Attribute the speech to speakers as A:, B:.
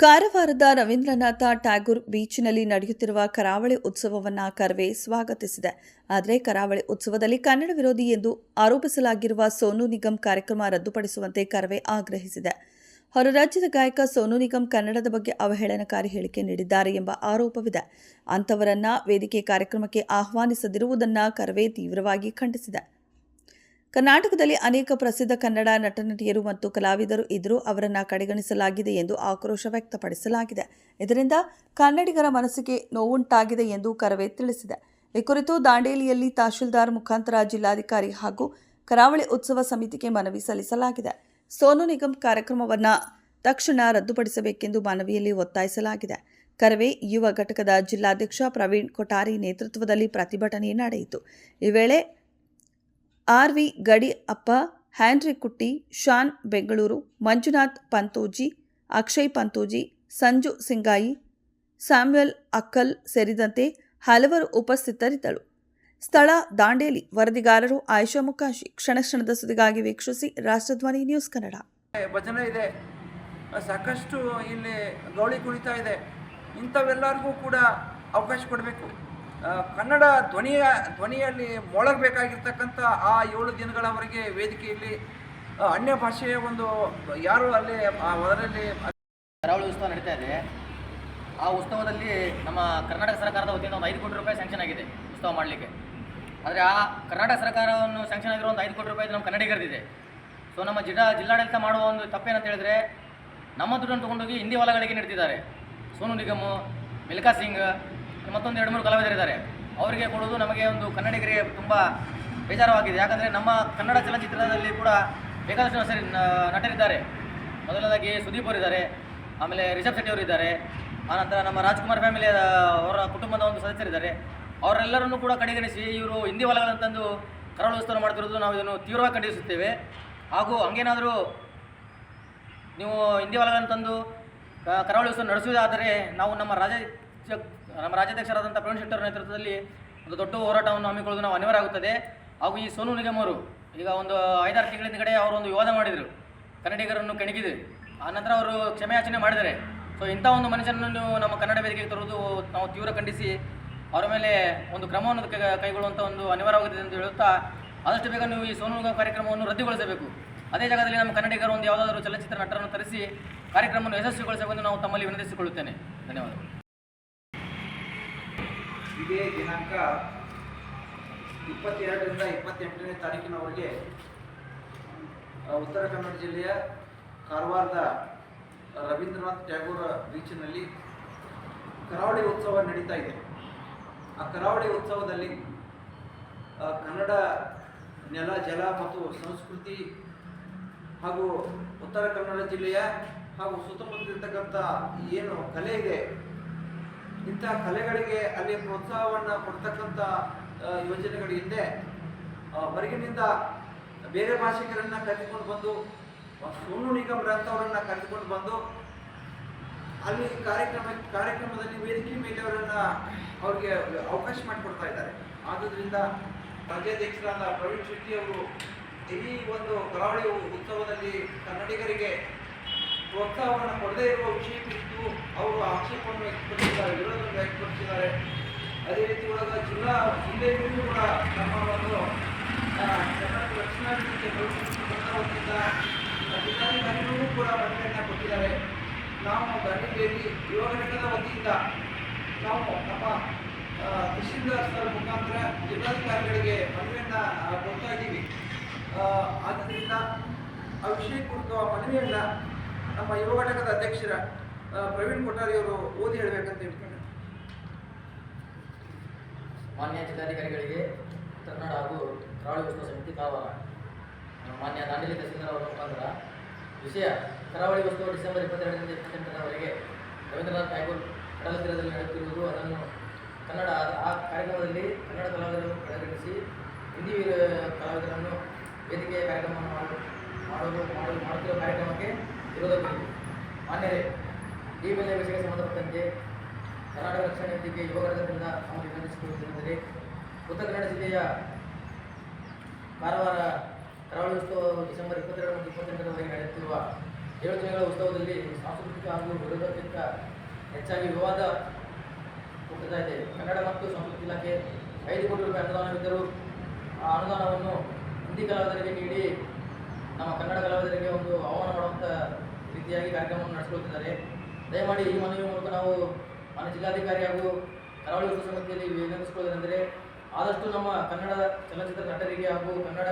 A: ಕಾರವಾರದ ರವೀಂದ್ರನಾಥ ಟ್ಯಾಗೂರ್ ಬೀಚ್ನಲ್ಲಿ ನಡೆಯುತ್ತಿರುವ ಕರಾವಳಿ ಉತ್ಸವವನ್ನು ಕರ್ವೆ ಸ್ವಾಗತಿಸಿದೆ. ಆದರೆ ಕರಾವಳಿ ಉತ್ಸವದಲ್ಲಿ ಕನ್ನಡ ವಿರೋಧಿ ಎಂದು ಆರೋಪಿಸಲಾಗಿರುವ ಸೋನು ನಿಗಮ್ ಕಾರ್ಯಕ್ರಮ ರದ್ದುಪಡಿಸುವಂತೆ ಕರವೇ ಆಗ್ರಹಿಸಿದೆ. ಹೊರ ರಾಜ್ಯದ ಗಾಯಕ ಸೋನು ನಿಗಮ್ ಕನ್ನಡದ ಬಗ್ಗೆ ಅವಹೇಳನಕಾರಿ ಹೇಳಿಕೆ ನೀಡಿದ್ದಾರೆ ಎಂಬ ಆರೋಪವಿದೆ. ಅಂಥವರನ್ನ ವೇದಿಕೆ ಕಾರ್ಯಕ್ರಮಕ್ಕೆ ಆಹ್ವಾನಿಸದಿರುವುದನ್ನು ಕರವೇ ತೀವ್ರವಾಗಿ ಖಂಡಿಸಿದೆ. ಕರ್ನಾಟಕದಲ್ಲಿ ಅನೇಕ ಪ್ರಸಿದ್ಧ ಕನ್ನಡ ನಟನಟಿಯರು ಮತ್ತು ಕಲಾವಿದರು ಇದ್ದರೂ ಅವರನ್ನು ಕಡೆಗಣಿಸಲಾಗಿದೆ ಎಂದು ಆಕ್ರೋಶ ವ್ಯಕ್ತಪಡಿಸಲಾಗಿದೆ. ಇದರಿಂದ ಕನ್ನಡಿಗರ ಮನಸ್ಸಿಗೆ ನೋವುಂಟಾಗಿದೆ ಎಂದು ಕರವೇ ತಿಳಿಸಿದೆ. ಈ ಕುರಿತು ದಾಂಡೇಲಿಯಲ್ಲಿ ತಹಶೀಲ್ದಾರ್ ಮುಖಾಂತರ ಜಿಲ್ಲಾಧಿಕಾರಿ ಹಾಗೂ ಕರಾವಳಿ ಉತ್ಸವ ಸಮಿತಿಗೆ ಮನವಿ ಸಲ್ಲಿಸಲಾಗಿದೆ. ಸೋನು ನಿಗಮ್ ಕಾರ್ಯಕ್ರಮವನ್ನು ತಕ್ಷಣ ರದ್ದುಪಡಿಸಬೇಕೆಂದು ಮನವಿಯಲ್ಲಿ ಒತ್ತಾಯಿಸಲಾಗಿದೆ. ಕರವೇ ಯುವ ಘಟಕದ ಜಿಲ್ಲಾಧ್ಯಕ್ಷ ಪ್ರವೀಣ್ ಕೊಠಾರಿ ನೇತೃತ್ವದಲ್ಲಿ ಪ್ರತಿಭಟನೆ ನಡೆಯಿತು. ಈ ವೇಳೆ ಆರ್ ವಿ ಗಡಿ ಅಪ್ಪ ಹ್ಯಾಂಡ್ರಿ ಕುಟ್ಟಿ, ಶಾನ್ ಬೆಂಗಳೂರು, ಮಂಜುನಾಥ್ ಪಂತೂಜಿ, ಅಕ್ಷಯ್ ಪಂತೂಜಿ, ಸಂಜು ಸಿಂಗಾಯಿ, ಸ್ಯಾಮ್ಯುಯಲ್ ಅಕ್ಕಲ್ ಸೇರಿದಂತೆ ಹಲವರು ಉಪಸ್ಥಿತರಿದ್ದರು. ಸ್ಥಳ ದಾಂಡೇಲಿ ವರದಿಗಾರರು ಆಯುಷಾ ಮುಖಾಶಿ ಕ್ಷಣ ಕ್ಷಣದ ಸುದ್ದಿಗಾಗಿ ವೀಕ್ಷಿಸಿ ರಾಷ್ಟ್ರಧ್ವನಿ ನ್ಯೂಸ್ ಕನ್ನಡ.
B: ಭಜನೆ ಇದೆ. ಸಾಕಷ್ಟು ಇಲ್ಲಿ ಗೌಳಿ ಕುಣಿತ ಇದೆ. ಇಂಥವೆಲ್ಲರಿಗೂ ಕೂಡ ಅವಕಾಶ ಕೊಡಬೇಕು. ಕನ್ನಡ ಧ್ವನಿಯ, ಧ್ವನಿಯಲ್ಲಿ ಮೊಳಗಬೇಕಾಗಿರ್ತಕ್ಕಂಥ ಆ ಏಳು ದಿನಗಳವರೆಗೆ ವೇದಿಕೆಯಲ್ಲಿ ಅನ್ಯ ಭಾಷೆಯ ಒಂದು, ಯಾರು ಅಲ್ಲಿ ಅದರಲ್ಲಿ
C: ಕರಾವಳಿ ಉತ್ಸವ ನಡೀತಾ ಇದೆ. ಆ ಉತ್ಸವದಲ್ಲಿ ನಮ್ಮ ಕರ್ನಾಟಕ ಸರ್ಕಾರದ ವತಿಯಿಂದ ಒಂದು ಐದು ಕೋಟಿ ರೂಪಾಯಿ ಸ್ಯಾಂಕ್ಷನ್ ಆಗಿದೆ ಉತ್ಸವ ಮಾಡಲಿಕ್ಕೆ. ಆದರೆ ಆ ಕರ್ನಾಟಕ ಸರ್ಕಾರವನ್ನು ಸ್ಯಾಂಕ್ಷನ್ ಆಗಿರೋ ಒಂದು ಐದು ಕೋಟಿ ರೂಪಾಯಿ ನಮ್ಮ ಕನ್ನಡಿಗರದಿದೆ ಸೊ ನಮ್ಮ ಜಿಲ್ಲಾ, ಜಿಲ್ಲಾಡಳಿತ ಮಾಡುವ ಒಂದು ತಪ್ಪೇನಂತ ಹೇಳಿದ್ರೆ, ನಮ್ಮ ದುಡ್ಡನ್ನು ತೊಗೊಂಡೋಗಿ ಹಿಂದಿ ಹೊಲಗಳಿಗೆ ನೀಡ್ತಿದ್ದಾರೆ. ಸೋನು ನಿಗಮ್, ಮಿಲ್ಕಾ ಸಿಂಗ್ ಮತ್ತೊಂದು ಎರಡು ಮೂರು ಕಲಾವಿದರಿದ್ದಾರೆ. ಅವರಿಗೆ ಕೊಡೋದು ನಮಗೆ ಒಂದು ಕನ್ನಡಿಗರಿಗೆ ತುಂಬ ಬೇಜಾರವಾಗಿದೆ. ಯಾಕಂದರೆ ನಮ್ಮ ಕನ್ನಡ ಚಲನಚಿತ್ರದಲ್ಲಿ ಕೂಡ ಬೇಕಾದಷ್ಟು ಸರಿ ನಟರಿದ್ದಾರೆ. ಮೊದಲನೇದಾಗಿ ಸುದೀಪ್ ಅವರಿದ್ದಾರೆ. ಆಮೇಲೆ ರಿಷಬ್ ಶೆಟ್ಟಿ ಅವರಿದ್ದಾರೆ. ಆನಂತರ ನಮ್ಮ ರಾಜ್ಕುಮಾರ್ ಫ್ಯಾಮಿಲಿ ಅವರ ಕುಟುಂಬದ ಒಂದು ಸದಸ್ಯರಿದ್ದಾರೆ. ಅವರೆಲ್ಲರನ್ನು ಕೂಡ ಕಡೆಗಣಿಸಿ ಇವರು ಹಿಂದಿ ಹೊಲಗಳಂತಂದು ಕರಾವಳಿ ಉತ್ಸವ ಮಾಡ್ತಿರೋದು ನಾವು ಇದನ್ನು ತೀವ್ರವಾಗಿ ಖಂಡಿಸುತ್ತೇವೆ. ಹಾಗೂ ಹಂಗೇನಾದರೂ ನೀವು ಹಿಂದಿ ಹೊಲಗಳನ್ನು ತಂದು, ಕ- ಕರಾವಳಿ ಉತ್ಸವ ನಡೆಸುವುದಾದರೆ ನಾವು ನಮ್ಮ ರಾಜ್ಯ ನಮ್ಮ ರಾಜ್ಯಾಧ್ಯಕ್ಷರಾದಂಥ ಪ್ರವೀಣ್ ಶೆಟ್ಟರ್ ನೇತೃತ್ವದಲ್ಲಿ ಒಂದು ದೊಡ್ಡ ಹೋರಾಟವನ್ನು ಹಮ್ಮಿಕೊಳ್ಳೋದು ನಾವು ಅನಿವಾರ್ಯ ಆಗುತ್ತದೆ ಹಾಗೂ ಈ ಸೋನು ನಿಗಮ್ ಈಗ ಒಂದು ಐದಾರು ತಿಂಗಳ ಹಿಂದ್ಗಡೆ ಅವರು ಒಂದು ವಿವಾದ ಮಾಡಿದರು. ಕನ್ನಡಿಗರನ್ನು ಕೆಣಕಿದ್ರು ಆನಂತರ ಅವರು ಕ್ಷಮೆಯಾಚನೆ ಮಾಡಿದ್ದಾರೆ ಸೊ ಇಂಥ ಒಂದು ಮನುಷ್ಯನನ್ನು ನಮ್ಮ ಕನ್ನಡ ವೇದಿಕೆಗೆ ತರುವುದು ನಾವು ತೀವ್ರ ಖಂಡಿಸಿ ಅವರ ಮೇಲೆ ಒಂದು ಕ್ರಮವನ್ನು ಕೈಗೊಳ್ಳುವಂಥ ಒಂದು ಅನಿವಾರ್ಯವಾಗಿದೆ ಎಂದು ಹೇಳುತ್ತಾ ಆದಷ್ಟು ಬೇಗ ನೀವು ಈ ಸೋನು ನಿಗಮ್ ಕಾರ್ಯಕ್ರಮವನ್ನು ರದ್ದುಗೊಳಿಸಬೇಕು. ಅದೇ ಜಾಗದಲ್ಲಿ ನಮ್ಮ ಕನ್ನಡಿಗರು ಒಂದು ಯಾವುದಾದರೂ ಚಲನಚಿತ್ರ ನಟರನ್ನು ತರಿಸಿ ಕಾರ್ಯಕ್ರಮವನ್ನು ಯಶಸ್ವಿಗೊಳಿಸಬೇಕೆಂದು ನಾವು ತಮ್ಮಲ್ಲಿ ವಿನಂತಿಸಿಕೊಳ್ಳುತ್ತೇನೆ. ಧನ್ಯವಾದಗಳು.
B: ಇದೇ ದಿನಾಂಕ ಇಪ್ಪತ್ತೆರಡರಿಂದ ಇಪ್ಪತ್ತೆಂಟನೇ ತಾರೀಕಿನವರೆಗೆ ಉತ್ತರ ಕನ್ನಡ ಜಿಲ್ಲೆಯ ಕಾರವಾರದ ರವೀಂದ್ರನಾಥ್ ಟ್ಯಾಗೋರ್ ಬೀಚ್ನಲ್ಲಿ ಕರಾವಳಿ ಉತ್ಸವ ನಡೀತಾ ಇದೆ. ಆ ಕರಾವಳಿ ಉತ್ಸವದಲ್ಲಿ ಕನ್ನಡ ನೆಲ, ಜಲ ಮತ್ತು ಸಂಸ್ಕೃತಿ ಹಾಗೂ ಉತ್ತರ ಕನ್ನಡ ಜಿಲ್ಲೆಯ ಹಾಗೂ ಸುತ್ತಮುತ್ತಲಿರ್ತಕ್ಕಂಥ ಏನು ಕಲೆ ಇದೆ ಇಂಥ ಕಲೆಗಳಿಗೆ ಅಲ್ಲಿ ಪ್ರೋತ್ಸಾಹವನ್ನು ಕೊಡ್ತಕ್ಕಂಥ ಯೋಜನೆಗಳು ಹಿಂದೆ ಹೊರಗಿನಿಂದ ಬೇರೆ ಭಾಷಿಕರನ್ನ ಕರೆದುಕೊಂಡು ಬಂದು ಸೋನು ನಿಗಮ್ರಂಥವರನ್ನ ಕರೆದುಕೊಂಡು ಬಂದು, ಅಲ್ಲಿ ಕಾರ್ಯಕ್ರಮ, ಕಾರ್ಯಕ್ರಮದಲ್ಲಿ ವೇದಿಕೆ ಮೇಲೆ ಅವರನ್ನ ಅವ್ರಿಗೆ ಅವಕಾಶ ಮಾಡಿಕೊಡ್ತಾ ಇದ್ದಾರೆ. ಆದುದರಿಂದ ರಾಜ್ಯಾಧ್ಯಕ್ಷರಾದ ಪ್ರವೀಣ್ ಶೆಟ್ಟಿ ಅವರು ಈ ಒಂದು ಕರಾವಳಿ ಉತ್ಸವದಲ್ಲಿ ಕನ್ನಡಿಗರಿಗೆ ಪ್ರೋತ್ಸಾಹವನ್ನು ಕೊಡದೇ ಇರುವ ವಿಷಯ ಕುರಿತು ಅವರು ಆಕ್ಷೇಪವನ್ನು ವ್ಯಕ್ತಪಡಿಸಿದ್ದಾರೆ, ವಿರೋಧವನ್ನು ವ್ಯಕ್ತಪಡಿಸಿದ್ದಾರೆ. ಅದೇ ರೀತಿ ಒಳಗ ಜಿಲ್ಲಾ ಜಿಲ್ಲೆಯಲ್ಲಿಯೂ ಕೂಡ ನಮ್ಮ ಒಂದು ಕರ್ನಾಟಕ ರಕ್ಷಣಾ ವೇದಿಕೆ ವತಿಯಿಂದ ಜಿಲ್ಲಾಧಿಕಾರಿಗಳು ಕೂಡ ಮನವಿಯನ್ನು ಕೊಟ್ಟಿದ್ದಾರೆ. ನಾವು ದಾಂಡೇಲಿಯಲ್ಲಿ ಯುವ ಘಟಕದ ವತಿಯಿಂದ ನಾವು ನಮ್ಮ ತಹಶೀಲ್ದಾರ್ ಮುಖಾಂತರ ಜಿಲ್ಲಾಧಿಕಾರಿಗಳಿಗೆ ಮನವಿಯನ್ನು ಕೊಡ್ತಾ ಇದ್ದೀವಿ. ಆದ್ದರಿಂದ ಆ ವಿಷಯ ಕುರಿತು ಆ ಮನವಿಯನ್ನು ನಮ್ಮ ಯುವ ಘಟಕದ ಅಧ್ಯಕ್ಷರ ಪ್ರವೀಣ್ ಕೊಠಾರಿ ಅವರು ಓದಿ ಹೇಳಬೇಕಂತ ಹೇಳ್ತಾರೆ.
C: ಮಾನ್ಯ ಜಿಲ್ಲಾಧಿಕಾರಿಗಳಿಗೆ ಕನ್ನಡ ಹಾಗೂ ಕರಾವಳಿ ಉತ್ಸವ ಸಮಿತಿ ಕಾರವಾರ ಮಾನ್ಯ ದಾಂಡೇಲಿ ತಹಸೀಲ್ದಾರ್ ಅವರ ಮುಖಾಂತರ ವಿಷಯ ಕರಾವಳಿ ಉತ್ಸವ ಡಿಸೆಂಬರ್ ಇಪ್ಪತ್ತೆರಡರಿಂದ ಇಪ್ಪತ್ತೆಂಟರವರೆಗೆ ರವೀಂದ್ರನಾಥ್ ಟ್ಯಾಗೂರ್ ಕಡಲ ತೀರದಲ್ಲಿ ನಡೆಯುತ್ತಿರುವುದು, ಅದನ್ನು ಕನ್ನಡ ಆ- ಕಾರ್ಯಕ್ರಮದಲ್ಲಿ ಕನ್ನಡ ಕಲಾವಿದರನ್ನು ಕಡೆಗಣಿಸಿ ಹಿಂದಿ ಕಲಾವಿದರನ್ನು ವೇದಿಕೆಯ ಕಾರ್ಯಕ್ರಮವನ್ನು ಮಾಡು, ಮಾಡೋದು ಮಾಡಲು ಮಾಡುತ್ತಿರುವ ಕಾರ್ಯಕ್ರಮಕ್ಕೆ ಕುರಿತು ಮಾನ್ಯರೇ, ಈ ಮೇಲೆ ವಿಷಯಕ್ಕೆ ಸಂಬಂಧಪಟ್ಟಂತೆ ಕರ್ನಾಟಕ ರಕ್ಷಣಾ ವೇದಿಕೆ ಯುವ ಘಟಕದಿಂದ ನಾವು ವಿನಂತಿಸಿಕೊಳ್ಳುತ್ತಿರುವುದರೆ ಉತ್ತರ ಕನ್ನಡ ಜಿಲ್ಲೆಯ ಕಾರವಾರ ಕರಾವಳಿ ಉತ್ಸವ ಡಿಸೆಂಬರ್ ಇಪ್ಪತ್ತೆರಡು ಮತ್ತು ಇಪ್ಪತ್ತೆಂಟರವರೆಗೆ ನಡೆಯುತ್ತಿರುವ ಏಳು ದಿನಗಳ ಉತ್ಸವದಲ್ಲಿ ಸಾಂಸ್ಕೃತಿಕ ಹಾಗೂ ವಿರೋಧಕ್ಕಿಂತ ಹೆಚ್ಚಾಗಿ ವಿವಾದ ಹುಟ್ಟುತ್ತಾ ಇದೆ. ಕನ್ನಡ ಮತ್ತು ಸಂಸ್ಕೃತಿ ಇಲಾಖೆ ಐದು ಕೋಟಿ ರೂಪಾಯಿ ಅನುದಾನವಿದ್ದರೂ ಆ ಅನುದಾನವನ್ನು ಹಿಂದಿ ಕಲಾವಿದರಿಗೆ ನೀಡಿ ನಮ್ಮ ಕನ್ನಡ ಕಲಾವಿದರಿಗೆ ಒಂದು ಆಹ್ವಾನ ಮಾಡುವಂಥ ರೀತಿಯಾಗಿ ಕಾರ್ಯಕ್ರಮವನ್ನು ನಡೆಸಿಕೊಳ್ತಿದ್ದಾರೆ. ದಯಮಾಡಿ ಈ ಮನವಿ ಮೂಲಕ ನಾವು ಮಾನ್ಯ ಜಿಲ್ಲಾಧಿಕಾರಿ ಹಾಗೂ ಕರಾವಳಿ ಸಮಿತಿಯಲ್ಲಿ ವಿನಂತಿಸಿಕೊಳ್ಳೋದೇನೆಂದರೆ, ಆದಷ್ಟು ನಮ್ಮ ಕನ್ನಡ ಚಲನಚಿತ್ರ ನಟರಿಗೆ ಹಾಗೂ ಕನ್ನಡ